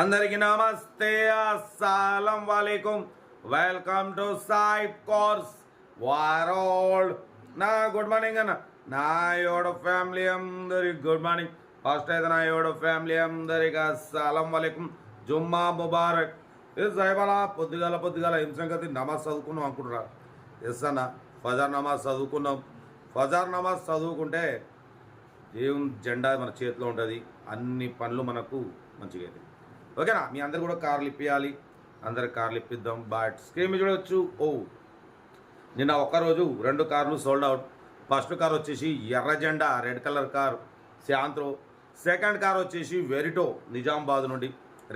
అందరికి నమస్తే అస్సలం వాలేకుం. వెల్కమ్ టు సాయిబ్ కోర్స్ వారోల్డ్ నా గుడ్ మార్నింగ్ అన్న. నా యోడ ఫ్యామిలీ అందరికి గుడ్ మార్నింగ్. ఫస్ట్ అయితే నా యోడ ఫ్యామిలీ అందరికి అస్సలం వాలేకుం. జుమ్మా ముబారక్. ఏ సాయిబాలా పొద్దుగాల పొద్దుగాల హింసంగతి నమాజ్ చదువుకున్నాం అనుకుంటున్నారు. ఎస్ అన్న ఫజార్ నమాజ్ చదువుకున్నాం. ఫజార్ నమాజ్ చదువుకుంటే ఏం జెండా మన చేతిలో ఉంటుంది. అన్ని పనులు మనకు మంచిగా అవుతాయి ఓకేనా? మీ అందరు కూడా కార్లు ఇప్పియాలి. అందరు కార్లు ఇప్పిద్దాం. బట్ స్క్రీన్ చూడవచ్చు ఓ నిన్న ఒక్కరోజు రెండు కార్లు సోల్డ్ అవుట్ ఫస్ట్ కార్ వచ్చేసి ఎర్ర జెండా red colour car Santro second car వచ్చేసి వెరిటో నిజామాబాద్ నుండి.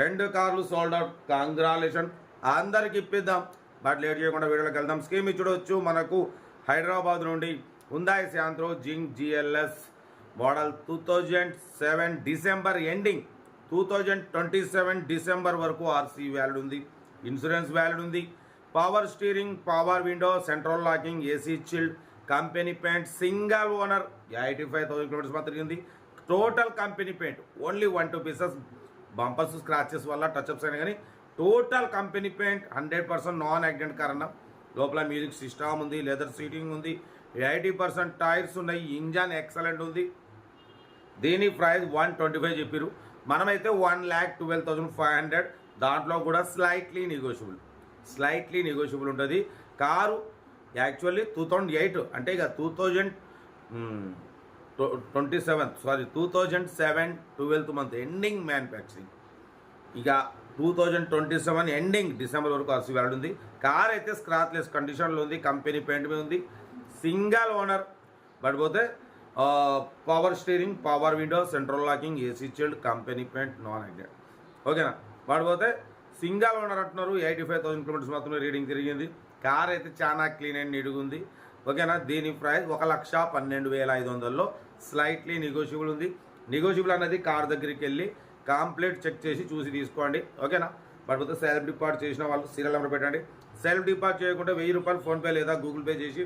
రెండు కార్లు సోల్డ్ అవుట్ కంగ్రాలేషన్ అందరికి ఇప్పిద్దాం. బట్ లేట్ చేయకుండా వీడియోలోకి వెళ్దాం. స్కీమ్ చూడవచ్చు మనకు హైదరాబాద్ నుండి Hyundai Santro Xing GLS model two thousand seven December ending two thousand twenty seven December వరకు ఆర్సీ వ్యాలిడ్ ఉంది. ఇన్సూరెన్స్ వ్యాలిడ్ ఉంది. Power steering power window central locking AC chilled company paint single owner eighty five thousand kilometres మాత్రం తిరిగింది. Total company paint only one two pieces bumpers scratches వల్ల touch-ups అయినా కానీ total company paint hundred percent non accident కారణం లోపల music system ఉంది leather seating ఉంది eighty percent tyres ఉన్నాయి ఇంజన్ ఎక్సలెంట్ ఉంది. దీని ప్రైస్ వన్ ట్వంటీ ఫైవ్ చెప్పారు మనమైతే one lakh twelve thousand five hundred దాంట్లో కూడా స్లైట్లీ నెగోషియబుల్ స్లైట్లీ నెగోషియబుల్ ఉంటుంది. Car actually two thousand eight అంటే ఇక two thousand twenty seven sorry two thousand seven twelfth month ending manufacturing ఇక two thousand twenty seven ending December వరకు RC valid ఉంది. Car అయితే scratchless కండిషన్లో ఉంది company paint మీద ఉంది. సింగల్ ఓనర్ బట్ పోతే power steering power window central locking AC chilled company paint non యాక్డెడ్ ఓకేనా వాడిపోతే సింగల్ ఓనర్ అంటున్నారు ఎయిటీ ఫైవ్ థౌసండ్ కిలోమీటర్స్ మాత్రమే రీడింగ్ తిరిగింది. కార్ అయితే చాలా క్లీన్ అండ్ నీట్గా ఉంది. ఓకేనా దీని ప్రైస్ ఒక లక్ష పన్నెండు వేల ఐదు వందల్లో స్లైట్లీ నెగోషియబుల్ ఉంది. నెగోషియబుల్ అనేది కార్ దగ్గరికి వెళ్ళి కంప్లీట్ చెక్ చేసి చూసి తీసుకోండి. ఓకేనా పడిపోతే సెల్ఫ్ డిపార్ట్ చేసిన వాళ్ళు సీరియల్ నెంబర్ పెట్టండి. సెల్ఫ్ డిపార్ట్ చేయకుంటే వెయ్యి రూపాయలు ఫోన్పే లేదా గూగుల్ పే చేసి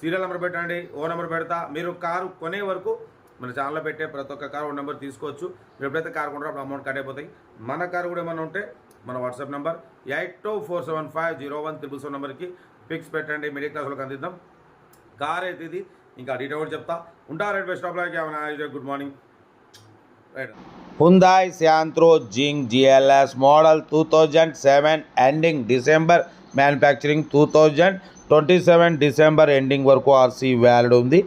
సీరియల్ నెంబర్ పెట్టండి ఓ నెంబర్ పెడతా. మీరు కారు కొనే వరకు మన ఛానల్లో పెట్టే ప్రతి ఒక్క కారు ఓ నెంబర్ తీసుకోవచ్చు. మీరు ఎప్పుడైతే కారు కొంటారో అప్పుడు అమౌంట్ కట్ అయిపోతాయి. మన కారు కూడా ఏమైనా ఉంటే మన WhatsApp number eight two four seven five zero one triple seven నెంబర్కి పిక్స్ పెట్టండి. మిడిల్ క్లాస్లోకి అందిద్దాం. కార్ అయితే ఇది ఇంకా డీటెయిల్ కూడా చెప్తా. ఉంటా రైట్ బెస్ట్ స్టాప్లోకి ఏమైనా good morning. Right. Hyundai Santro Jing GLS model 2007 ending December twenty seven December ending వరకు ఆర్సీ వ్యాలిడ్ ఉంది.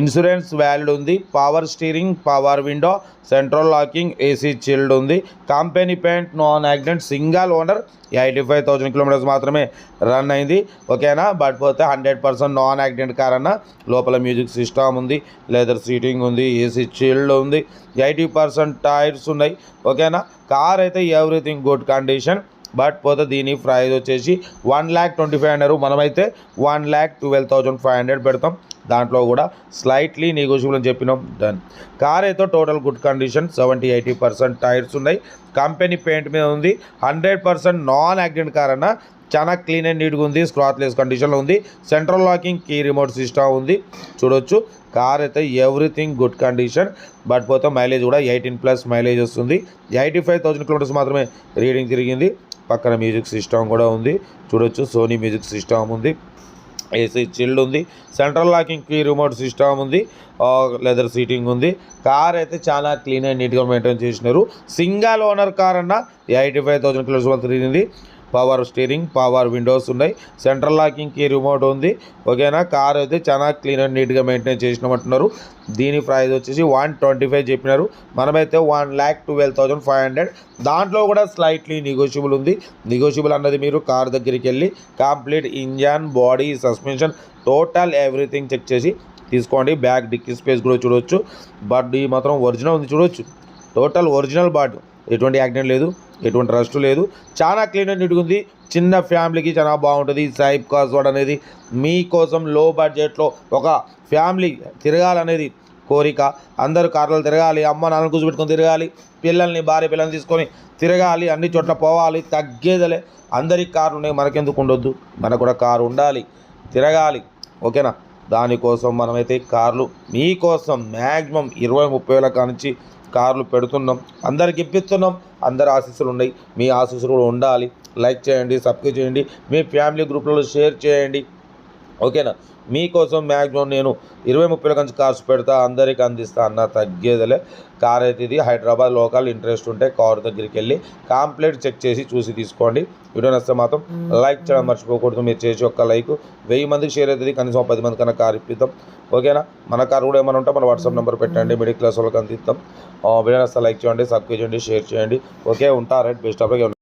ఇన్సూరెన్స్ వ్యాలిడ్ ఉంది. Power steering power window central locking AC chilled ఉంది. Company paint non accident single owner eighty five thousand kilometres మాత్రమే run అయింది. ఓకేనా? But పోతే hundred percent non accident car అన్న లోపల మ్యూజిక్ సిస్టమ్ ఉంది. లెదర్ సీటింగ్ ఉంది ఏసీ చిల్డ్ ఉంది. ఎయిటీ పర్సెంట్ టైర్స్ ఉన్నాయి. ఓకేనా? కార్ అయితే ఎవ్రీథింగ్ గుడ్ కండిషన్. బట్ పోతే దీని ప్రైజ్ వచ్చేసి one lakh twenty five hundred. మనమైతే one lakh twelve thousand five hundred పెడతాం. దాంట్లో కూడా స్లైట్లీ నెగోషియబుల్ అని చెప్పినాం. డన్ కార్ అయితే total good condition seventy eighty percent tyres ఉన్నాయి. కంపెనీ పెయింట్ మీద ఉంది. Hundred percent non accident car అన్న. చాలా క్లీన్ అండ్ నీట్గా ఉంది. స్క్రాత్లెస్ కండిషన్లో ఉంది. Central locking key remote system ఉంది. చూడొచ్చు. కార్ అయితే ఎవ్రీథింగ్ గుడ్ కండిషన్ బట్ పోతే మైలేజ్ కూడా ఎయిటీన్ ప్లస్ మైలేజ్ వస్తుంది. ఎయిటీ ఫైవ్ థౌసండ్ కిలోమీటర్స్ మాత్రమే రీడింగ్ తిరిగింది. పక్కన మ్యూజిక్ సిస్టమ్ కూడా ఉంది. చూడొచ్చు సోనీ మ్యూజిక్ సిస్టమ్ ఉంది. ఏసీ చిల్డ్ ఉంది. Central locking key remote system ఉంది. లెదర్ సీటింగ్ ఉంది. కార్ అయితే చాలా క్లీన్ అండ్ నీట్గా మెయింటైన్ చేసినారు. సింగల్ ఓనర్ కార్ అన్న ఎయిటీ ఫైవ్ థౌసండ్ కిలోమీటర్స్ వరకు తిరిగింది. పవర్ స్టీరింగ్ పవర్ విండోస్ ఉన్నాయి. సెంట్రల్ లాకింగ్ కీ రిమోట్ ఉంది. ఓకేనా? కార్ అయితే చాలా క్లీన్ అండ్ నీట్గా మెయింటైన్ చేసినామంటున్నారు. దీని ప్రైస్ వచ్చేసి వన్ ట్వంటీ ఫైవ్ చెప్పినారు. మనమైతే one lakh twelve thousand five hundred. దాంట్లో కూడా స్లైట్లీ నెగోషియబుల్ ఉంది. నెగోషియబుల్ అన్నది మీరు కార్ దగ్గరికి వెళ్ళి complete engine body suspension total everything check చేసి తీసుకోండి. బ్యాక్ డిక్కీ స్పేస్ కూడా బట్ ఈ మాత్రం ఒరిజినల్ ఉంది చూడవచ్చు టోటల్ ఒరిజినల్ బాటు. ఎటువంటి యాక్సిడెంట్ లేదు ఎటువంటి రస్ట్ లేదు. చాలా క్లీన్ అండ్ నీట్గా ఉంది. చిన్న ఫ్యామిలీకి చాలా బాగుంటుంది. సైబ్ కాస్వర్డ్ అనేది మీకోసం లో బడ్జెట్లో ఒక ఫ్యామిలీ తిరగాలనేది కోరిక. అందరూ కార్లు తిరగాలి అమ్మ నాన్న కూర్చోబెట్టుకొని తిరగాలి పిల్లల్ని భార్య పిల్లల్ని తీసుకొని తిరగాలి అన్ని చోట్ల పోవాలి తగ్గేదలే. అందరికి కారు ఉన్నాయి మనకెందుకు ఉండొద్దు? మనకు కూడా కారు ఉండాలి తిరగాలి. ఓకేనా? దానికోసం మనమైతే కార్లు మీకోసం మ్యాక్సిమం ఇరవై ముప్పై వేల కానించి కార్లు పెడుతున్నాం అందరికి ఇప్పిస్తున్నాం అందరి ఆశీస్సులు ఉన్నాయి. మీ ఆశీస్సులు కూడా ఉండాలి. లైక్ చేయండి సబ్స్క్రైబ్ చేయండి. మీ ఫ్యామిలీ గ్రూప్లలో షేర్ చేయండి. ఓకేనా? మీకోసం మ్యాక్సిమం నేను ఇరవై ముప్పై కంచి కార్స్ పెడతా అందరికి అందిస్తా అన్న తగ్గేదిలే. కార్ అయితే ఇది హైదరాబాద్ లోకల్ ఇంట్రెస్ట్ ఉంటే కార్ దగ్గరికి వెళ్ళి కాంప్లీట్ చెక్ చేసి చూసి తీసుకోండి. వీడియో నచ్చితే మాత్రం లైక్ చేయడం మర్చిపోకూడదు మీరు చేసి ఒక్క లైక్ వెయ్యి మందికి షేర్ అవుతుంది కనీసం పది మంది కన్నా కార్ ఇప్పిద్దాం. ఓకేనా? మన కార్ కూడా ఏమైనా ఉంటే మన వాట్సాప్ నెంబర్ పెట్టండి మిడిల్ క్లాస్ వాళ్ళకి అందిస్తాం ఆ, వీడియో నచ్చితే లైక్ చేయండి సబ్స్క్రైబ్ చేయండి షేర్ చేయండి. ఓకే ఉంటా రైట్ బెస్ట్ ఆఫ్